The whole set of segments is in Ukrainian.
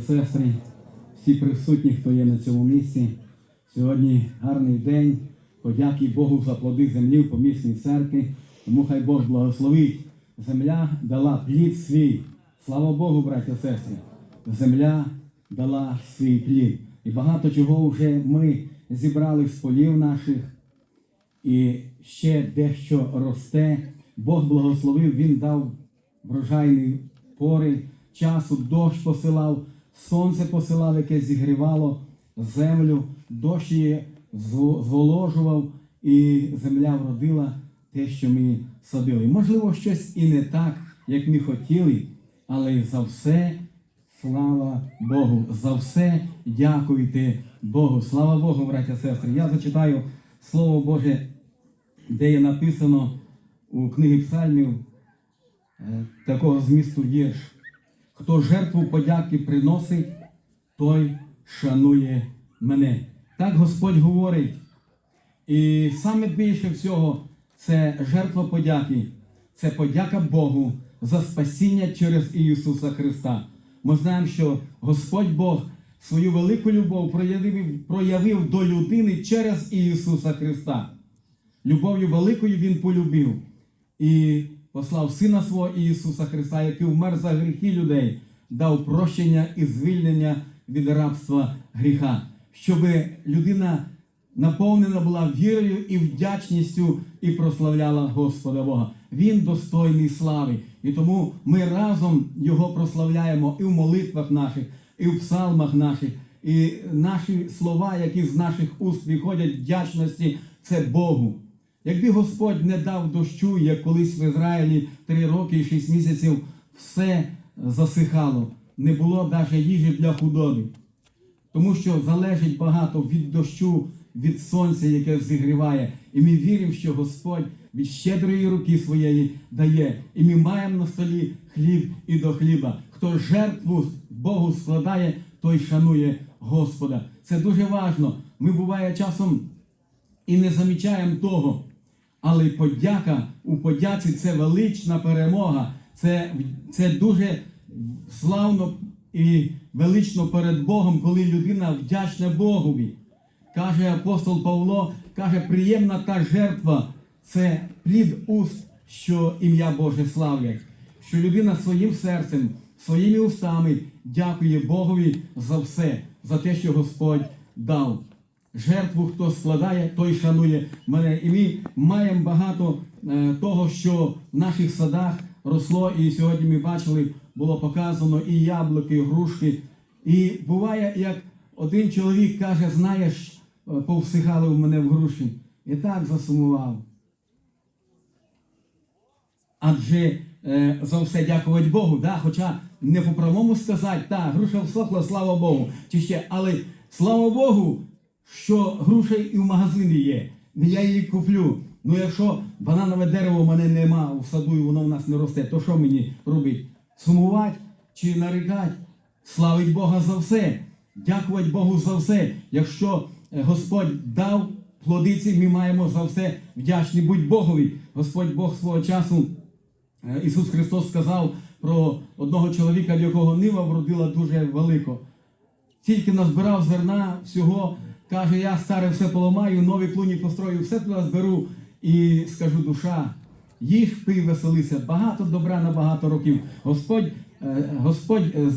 Сестри, всі присутні, хто є на цьому місці. Сьогодні гарний день. Подяки Богу за плоди землі в помісній церкві. Тому хай Бог благословить. Земля дала плід свій. Слава Богу, браття сестри. Земля дала свій плід. І багато чого вже ми зібрали з полів наших. І ще дещо росте. Бог благословив, Він дав врожайні пори, часу, дощ посилав, сонце посилав, яке зігрівало землю, дощ її зволожував, і земля вродила те, що ми садили. Можливо, щось і не так, як ми хотіли, але за все слава Богу. За все дякуйте Богу. Слава Богу, браття сестри. Я зачитаю Слово Боже, де є написано у книгі Псальмів е, такого змісту вірш. Хто жертву подяки приносить, той шанує мене. Так Господь говорить. І саме більше всього це жертва подяки, це подяка Богу за спасіння через Ісуса Христа. Ми знаємо, що Господь Бог свою велику любов проявив, проявив до людини через Ісуса Христа. Любов'ю великою Він полюбив і послав Сина свого Ісуса Христа, який вмер за гріхи людей, дав прощення і звільнення від рабства гріха, щоб людина наповнена була вірою і вдячністю і прославляла Господа Бога. Він достойний слави. І тому ми разом Його прославляємо і в молитвах наших, і в псалмах наших. І наші слова, які з наших уст виходять вдячності, це Богу. Якби Господь не дав дощу, як колись в Ізраїлі три роки і шість місяців все засихало, не було навіть їжі для худоби. Тому що залежить багато від дощу, від сонця, яке зігріває. І ми віримо, що Господь від щедрої руки своєї дає. І ми маємо на столі хліб і до хліба. Хто жертву Богу складає, той шанує Господа. Це дуже важно. Ми буває часом і не замічаємо того. Але подяка у подяці це велична перемога. Це, це дуже славно і велично перед Богом, коли людина вдячна Богові. Каже апостол Павло, каже, приємна та жертва це плід уст, що ім'я Боже славлять. Що людина своїм серцем, своїми устами дякує Богові за все, за те, що Господь дав. Жертву, хто складає, той шанує мене. І ми маємо багато е, того, що в наших садах росло, і сьогодні ми бачили, було показано і яблуки, і грушки. І буває, як один чоловік каже, знаєш, е, повсихали в мене в груші. І так засумував. Адже е, за все дякувати Богу, да? хоча не по правому сказати, так, груша всохла, слава Богу, чи ще, але слава Богу, що груша і в магазині є. Я її куплю. Ну якщо бананове дерево в мене нема в саду і воно в нас не росте, то що мені робити? Сумувати чи нарікати? Славить Бога за все, дякувати Богу за все. Якщо е, Господь дав плодиці, ми маємо за все вдячні будь Богові. Господь Бог свого часу. Е, Ісус Христос сказав про одного чоловіка, в якого нива вродила дуже велико. Тільки назбирав зерна всього, каже, я старе все поламаю, нові клуні построю, все туди зберу і скажу, душа, їж, пий, веселися, багато добра на багато років. Господь, е, Господь е,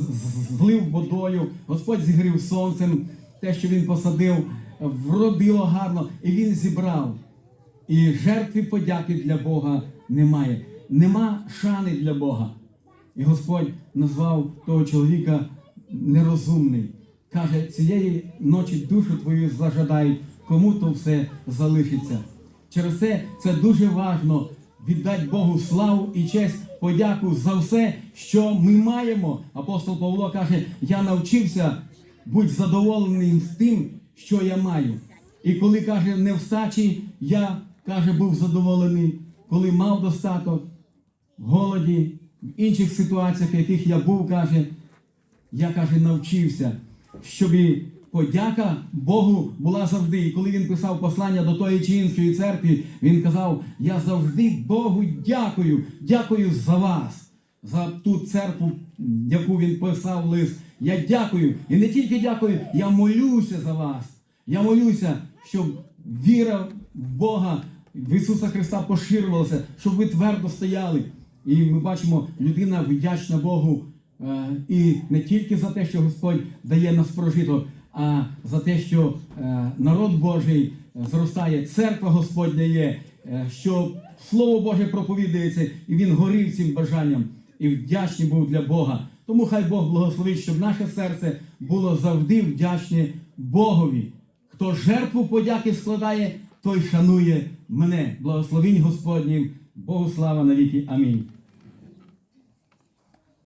злив водою, Господь зігрів сонцем, те, що він посадив, вродило гарно, і він зібрав. І жертви подяки для Бога немає. Нема шани для Бога. І Господь назвав того чоловіка нерозумний. Каже, цієї ночі душу твою зажадають, кому то все залишиться. Через це це дуже важно віддати Богу славу і честь, подяку за все, що ми маємо. Апостол Павло каже: я навчився бути задоволеним з тим, що я маю. І коли каже, не в стачі, я каже, був задоволений, коли мав достаток, в голоді, в інших ситуаціях, в яких я був, каже, я каже, навчився, щоб і подяка Богу була завжди. І коли він писав послання до тої чи іншої церкви, він казав: Я завжди Богу дякую, дякую за вас, за ту церкву, яку він писав лист. Я дякую. І не тільки дякую, я молюся за вас. Я молюся, щоб віра в Бога, в Ісуса Христа поширювалася, щоб ви твердо стояли. І ми бачимо, людина вдячна Богу і не тільки за те, що Господь дає нас прожиток, а за те, що е, народ Божий е, зростає, церква Господня є, е, що Слово Боже проповідується, і він горів цим бажанням і вдячний був для Бога. Тому хай Бог благословить, щоб наше серце було завжди вдячне Богові. Хто жертву подяки складає, той шанує мене. Благословінь Господнім. Богу слава навіки. Амінь.